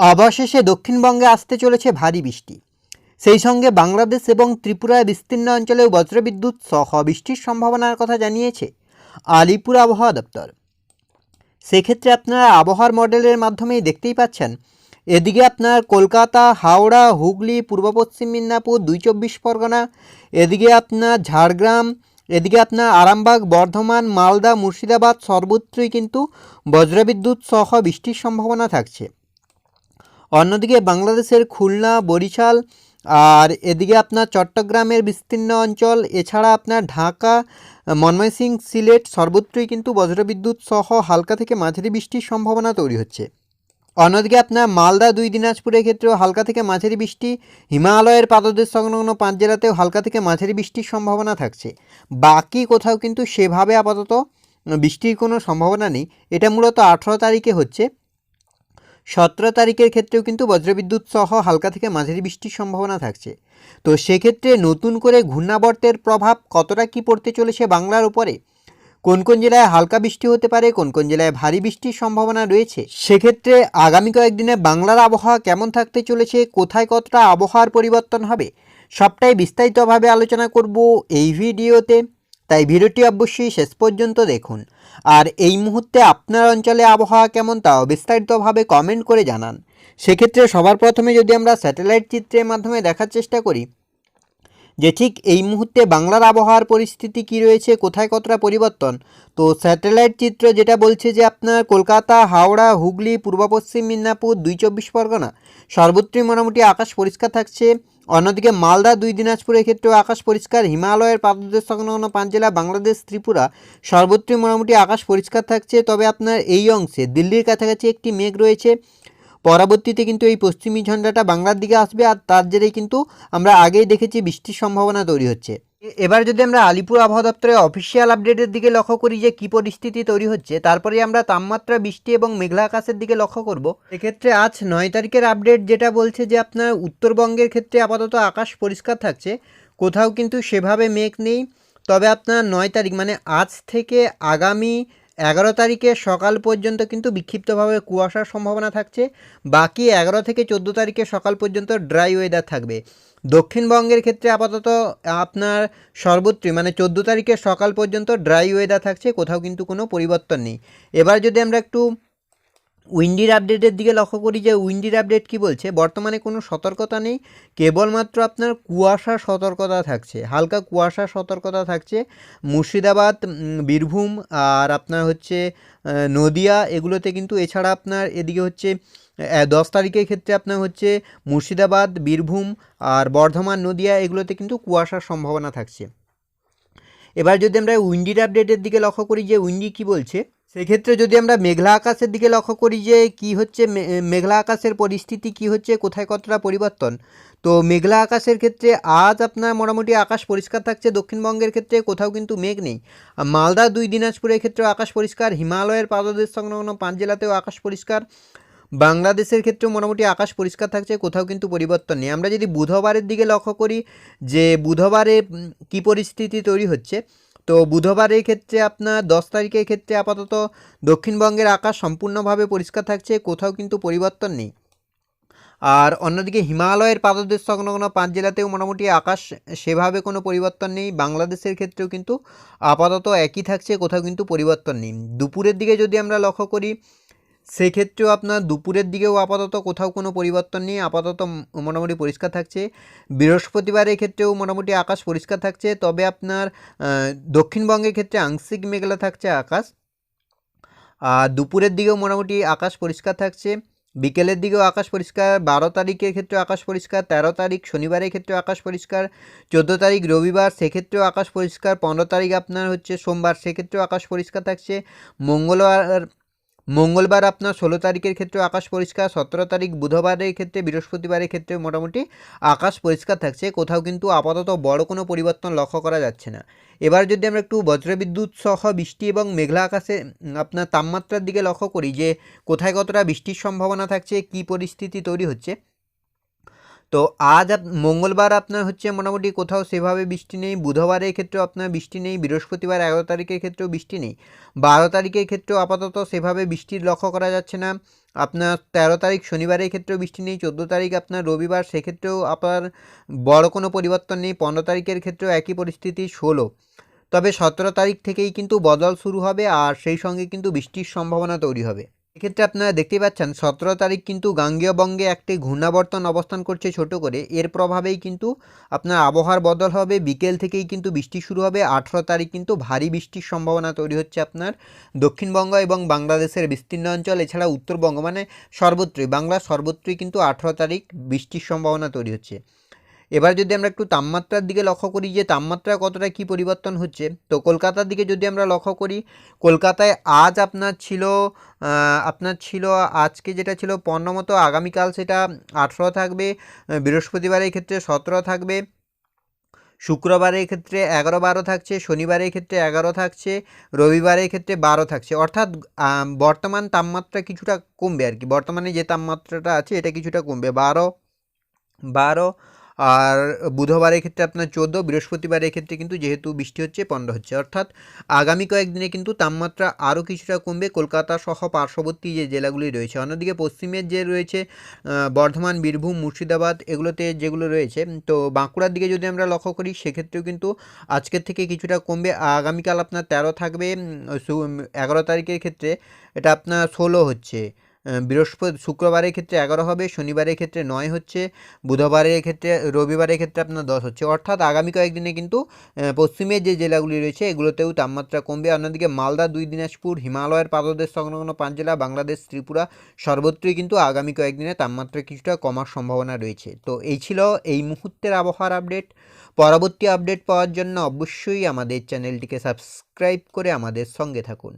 অবশেষে দক্ষিণবঙ্গে আসতে চলেছে ভারী বৃষ্টি। সেই সঙ্গে বাংলাদেশ এবং ত্রিপুরায় বিস্তীর্ণ অঞ্চলেও বজ্রবিদ্যুৎ সহ বৃষ্টির সম্ভাবনার কথা জানিয়েছে আলিপুর আবহাওয়া দপ্তর। সেক্ষেত্রে আপনারা আবহাওয়ার মডেলের মাধ্যমেই দেখতেই পাচ্ছেন, এদিকে আপনার কলকাতা, হাওড়া, হুগলি, পূর্ব পশ্চিম মেদিনীপুর, দুই চব্বিশ পরগনা, এদিকে আপনার ঝাড়গ্রাম, এদিকে আপনার আরামবাগ, বর্ধমান, মালদা, মুর্শিদাবাদ সর্বত্রই কিন্তু বজ্রবিদ্যুৎ সহ বৃষ্টির সম্ভাবনা থাকছে। অন্যদিকে বাংলাদেশের খুলনা, বরিশাল আর এদিকে আপনার চট্টগ্রামের বিস্তীর্ণ অঞ্চল, এছাড়া আপনার ঢাকা ময়মনসিংহ সিলেট সর্বত্রই কিন্তু বজ্রবিদ্যুৎ সহ হালকা থেকে মাঝারি বৃষ্টির সম্ভাবনা তৈরি হচ্ছে। অন্যদিকে আপনার মালদা, দুই দিনাজপুরের ক্ষেত্রেও হালকা থেকে মাঝারি বৃষ্টি, হিমালয়ের পাদদেশ সংলগ্ন পাঁচ জেলাতেও হালকা থেকে মাঝারি বৃষ্টির সম্ভাবনা থাকছে। বাকি কোথাও কিন্তু সেভাবে আপাতত বৃষ্টির কোনো সম্ভাবনা নেই। এটা মূলত আঠেরো তারিখে হচ্ছে। সতেরো তারিখের ক্ষেত্রেও কিন্তু বজ্রবিদ্যুৎ সহ হালকা থেকে মাঝারি বৃষ্টির সম্ভাবনা থাকছে। তো সেক্ষেত্রে নতুন করে ঘূর্ণাবর্তের প্রভাব কতটা কি পড়তে চলেছে বাংলার উপরে? কোন কোন জেলায় হালকা বৃষ্টি হতে পারে, কোন কোন জেলায় ভারী বৃষ্টির সম্ভাবনা রয়েছে? সেক্ষেত্রে আগামী কয়েকদিনে বাংলার আবহাওয়া কেমন থাকতে চলেছে, কোথায় কতটা আবহাওয়ার পরিবর্তন হবে, সবটাই বিস্তারিতভাবে আলোচনা করব এই ভিডিওতে। তাই ভিডিওটি অবশ্যই শেষ পর্যন্ত দেখুন। আর এই মুহূর্তে আপনার অঞ্চলে আবহাওয়া কেমন তাও বিস্তারিতভাবে কমেন্ট করে জানান। সেক্ষেত্রে সবার প্রথমে যদি আমরা স্যাটেলাইট চিত্রের মাধ্যমে দেখার চেষ্টা করি, যে ঠিক এই মুহূর্তে বাংলার আবহাওয়ার পরিস্থিতি কি রয়েছে, কোথায় কতটা পরিবর্তন, তো স্যাটেলাইট চিত্র যেটা বলছে যে আপনার কলকাতা, হাওড়া, হুগলি, পূর্ব পশ্চিম, মেদিনীপুর, দুই চব্বিশ পরগনা, সর্বত্রই মোটামুটি আকাশ পরিষ্কার থাকছে। অন্যদিকে মালদা, দুই দিনাজপুরের ক্ষেত্রেও আকাশ পরিষ্কার। হিমালয়ের পাদদেশ সংলগ্ন পাঁচ জেলা, বাংলাদেশ, ত্রিপুরা, সর্বত্রই মোটামুটি আকাশ পরিষ্কার থাকছে। তবে আপনার এই অংশে, দিল্লির কাছাকাছি একটি মেঘ রয়েছে। পরবর্তীতে কিন্তু এই পশ্চিমী ঝঞ্ঝাটা বাংলার দিকে আসবে, আর তার জেরেই কিন্তু আমরা আগেই দেখেছি বৃষ্টির সম্ভাবনা তৈরি হচ্ছে। এবার যদি আমরা আলিপুর আবহাওয়া দপ্তরের অফিসিয়াল আপডেটের দিকে লক্ষ্য করি যে কী পরিস্থিতি তৈরি হচ্ছে, তারপরে আমরা তাপমাত্রা, বৃষ্টি এবং মেঘলা আকাশের দিকে লক্ষ্য করব। এক্ষেত্রে আজ নয় তারিখের আপডেট যেটা বলছে যে আপনার উত্তরবঙ্গের ক্ষেত্রে আপাতত আকাশ পরিষ্কার থাকছে, কোথাও কিন্তু সেভাবে মেঘ নেই। তবে আপনার নয় তারিখ মানে আজ থেকে আগামী এগারো তারিখে সকাল পর্যন্ত কিন্তু বিক্ষিপ্তভাবে কুয়াশার সম্ভাবনা থাকছে। বাকি এগারো থেকে চোদ্দ তারিখে সকাল পর্যন্ত ড্রাই ওয়েদার থাকবে। দক্ষিণবঙ্গের ক্ষেত্রে আপাতত আপনার সর্বত্রই মানে চোদ্দ তারিখে সকাল পর্যন্ত ড্রাই ওয়েদার থাকছে, কোথাও কিন্তু কোনো পরিবর্তন নেই। এবার যদি আমরা একটু উইন্ডির আপডেটের দিকে লক্ষ্য করি যে উইন্ডির আপডেট কি বলছে? বর্তমানে কোনো সতর্কতা নেই। কেবলমাত্র আপনার কুয়াশার সতর্কতা থাকছে। হালকা কুয়াশার সতর্কতা থাকছে। মুর্শিদাবাদ বীরভূম আর আপনার হচ্ছে নদিয়া এগুলোতে কিন্তু এছাড়া আপনার এদিকে হচ্ছে দশ তারিখের ক্ষেত্রে আপনার হচ্ছে মুর্শিদাবাদ, বীরভূম আর বর্ধমান, নদিয়া এগুলোতে কিন্তু কুয়াশার সম্ভাবনা থাকছে। এবার যদি আমরা উইন্ডির আপডেটের দিকে লক্ষ্য করি যে উইন্ডি কি বলছে? সেক্ষেত্রে যদি আমরা মেঘলা আকাশের দিকে লক্ষ্য করি যে কি হচ্ছে মেঘলা আকাশের পরিস্থিতি কি হচ্ছে, কোথায় কতটা পরিবর্তন, তো মেঘলা আকাশের ক্ষেত্রে আজ আপনার মোটামুটি আকাশ পরিষ্কার থাকছে, দক্ষিণবঙ্গের ক্ষেত্রে কোথাও কিন্তু মেঘ নেই। মালদা দুই, দিনাজপুরের ক্ষেত্রেও আকাশ পরিষ্কার, হিমালয়ের পাদদেশ সংলগ্ন পাঁচ জেলাতেও আকাশ পরিষ্কার। বাংলাদেশের ক্ষেত্রেও মোটামুটি আকাশ পরিষ্কার থাকছে, কোথাও কিন্তু পরিবর্তন নেই। আমরা যদি বুধবারের দিকে লক্ষ্য করি যে বুধবারে কী পরিস্থিতি তৈরি হচ্ছে তো বুধবার এই ক্ষেত্রে আপনার দশ তারিখের ক্ষেত্রে আপাতত দক্ষিণবঙ্গের আকাশ সম্পূর্ণভাবে পরিষ্কার থাকছে, কোথাও কিন্তু পরিবর্তন নেই। আর অন্যদিকে হিমালয়ের পাদদেশ সংলগ্ন পাঁচ জেলাতেও মোটামুটি আকাশ সেভাবে কোনো পরিবর্তন নেই। বাংলাদেশের ক্ষেত্রেও কিন্তু আপাতত একই থাকছে, কোথাও কিন্তু পরিবর্তন নেই। দুপুরের দিকে যদি আমরা লক্ষ্য করি সেক্ষেত্রেও আপনার দুপুরের দিকেও আপাতত কোথাও কোনো পরিবর্তন নেই, আপাতত মোটামুটি পরিষ্কার থাকছে। বৃহস্পতিবারের ক্ষেত্রেও মোটামুটি আকাশ পরিষ্কার থাকছে, তবে আপনার দক্ষিণবঙ্গের ক্ষেত্রে আংশিক মেঘলা থাকছে আকাশ। আর দুপুরের দিকেও মোটামুটি আকাশ পরিষ্কার থাকছে, বিকেলের দিকেও আকাশ পরিষ্কার, বারো তারিখের ক্ষেত্রে আকাশ পরিষ্কার, তেরো তারিখ শনিবারের ক্ষেত্রে আকাশ পরিষ্কার, চোদ্দ তারিখ রবিবার সেক্ষেত্রেও আকাশ পরিষ্কার, পনেরো তারিখ আপনার হচ্ছে সোমবার সেক্ষেত্রেও আকাশ পরিষ্কার থাকছে। মঙ্গলবার মঙ্গলবার আপনার ষোলো তারিখের ক্ষেত্রে আকাশ পরিষ্কার, সতেরো তারিখ বুধবারের ক্ষেত্রে, বৃহস্পতিবারের ক্ষেত্রে মোটামুটি আকাশ পরিষ্কার থাকছে। কোথাও কিন্তু আপাতত বড় কোনো পরিবর্তন লক্ষ্য করা যাচ্ছে না। এবার যদি আমরা একটু বজ্রবিদ্যুৎ সহ বৃষ্টি এবং মেঘলা আকাশে আপনার তাপমাত্রার দিকে লক্ষ্য করি যে কোথায় কতটা বৃষ্টির সম্ভাবনা থাকছে, কি পরিস্থিতি তৈরি হচ্ছে তো আজ মঙ্গলবার আপনার হচ্ছে মোটামুটি কোথাও সেভাবে বৃষ্টি নেই, বুধবারের ক্ষেত্রেও আপনার বৃষ্টি নেই, বৃহস্পতিবার এগারো তারিখের ক্ষেত্রেও বৃষ্টি নেই। বারো তারিখের ক্ষেত্রেও আপাতত সেভাবে বৃষ্টির লক্ষ্য করা যাচ্ছে না। আপনার তেরো তারিখ শনিবারের ক্ষেত্রেও বৃষ্টি নেই, চোদ্দ তারিখ আপনার রবিবার, সেক্ষেত্রেও আপনার বড় কোনো পরিবর্তন নেই, পনেরো তারিখের ক্ষেত্রেও একই পরিস্থিতি ষোলো। তবে সতেরো তারিখ থেকেই কিন্তু বদল শুরু হবে আর সেই সঙ্গে কিন্তু বৃষ্টির সম্ভাবনা তৈরি হবে। এক্ষেত্রে আপনারা দেখতেই পাচ্ছেন, সতেরো তারিখ কিন্তু গাঙ্গেয় বঙ্গে একটি ঘূর্ণাবর্তন অবস্থান করছে ছোট করে। এর প্রভাবেই কিন্তু আপনার আবহাওয়ার বদল হবে, বিকেল থেকেই কিন্তু বৃষ্টি শুরু হবে, আঠেরো তারিখ কিন্তু ভারী বৃষ্টির সম্ভাবনা তৈরি হচ্ছে আপনার দক্ষিণবঙ্গ এবং বাংলাদেশের বিস্তীর্ণ অঞ্চল, এছাড়া উত্তরবঙ্গ মানে সর্বত্রই, বাংলার সর্বত্রই কিন্তু আঠেরো তারিখ বৃষ্টির সম্ভাবনা তৈরি হচ্ছে। এবার যদি আমরা একটু তাপমাত্রার দিকে লক্ষ্য করি যে তাপমাত্রা কতটা কি পরিবর্তন হচ্ছে, তো কলকাতার দিকে যদি আমরা লক্ষ্য করি, কলকাতায় আজ আপনার ছিল আপনার ছিল, আজকে যেটা ছিল পনেরো মতো আগামীকাল সেটা আঠেরো থাকবে বৃহস্পতিবারের ক্ষেত্রে সতেরো থাকবে, শুক্রবারের ক্ষেত্রে এগারো বারো থাকছে, শনিবারের ক্ষেত্রে এগারো থাকছে, রবিবারের ক্ষেত্রে বারো থাকছে। অর্থাৎ বর্তমান তাপমাত্রা কিছুটা কমবে আর কি। বর্তমানে যে তাপমাত্রাটা আছে এটা কিছুটা কমবে। বারো বারো আর বুধবারের ক্ষেত্রে আপনার চোদ্দ, বৃহস্পতিবারের ক্ষেত্রে কিন্তু যেহেতু বৃষ্টি হচ্ছে, পনেরো হচ্ছে। অর্থাৎ আগামী কয়েকদিনে কিন্তু তাপমাত্রা আরও কিছুটা কমবে। কলকাতা সহ পার্শ্ববর্তী যে জেলাগুলি রয়েছে, অন্যদিকে পশ্চিমের যে রয়েছে বর্ধমান, বীরভূম, মুর্শিদাবাদ, এগুলোতে যেগুলো রয়েছে, তো বাঁকুড়ার দিকে যদি আমরা লক্ষ্য করি, সেক্ষেত্রেও কিন্তু আজকের থেকে কিছুটা কমবে। আগামীকাল আপনার তেরো থাকবে এগারো তারিখের ক্ষেত্রে এটা আপনার ষোলো হচ্ছে। বৃহস্পতি শুক্রবারের ক্ষেত্রে এগারো হবে, শনিবারের ক্ষেত্রে নয় হচ্ছে, বুধবারের ক্ষেত্রে, রবিবারের ক্ষেত্রে আপনার দশ হচ্ছে। অর্থাৎ আগামী কয়েকদিনে কিন্তু পশ্চিমের যে জেলাগুলি রয়েছে, এগুলোতেও তাপমাত্রা কমবে। অন্যদিকে মালদা, দুই দিনাজপুর, হিমালয়ের পাদদেশ সংলগ্ন পাঁচ জেলা বাংলাদেশ, ত্রিপুরা, সর্বত্রই কিন্তু আগামী কয়েকদিনে তাপমাত্রা কিছুটা কমার সম্ভাবনা রয়েছে। তো এই ছিল এই মুহূর্তের আবহাওয়ার আপডেট। পরবর্তী আপডেট পাওয়ার জন্য অবশ্যই আমাদের চ্যানেলটিকে সাবস্ক্রাইব করে আমাদের সঙ্গে থাকুন।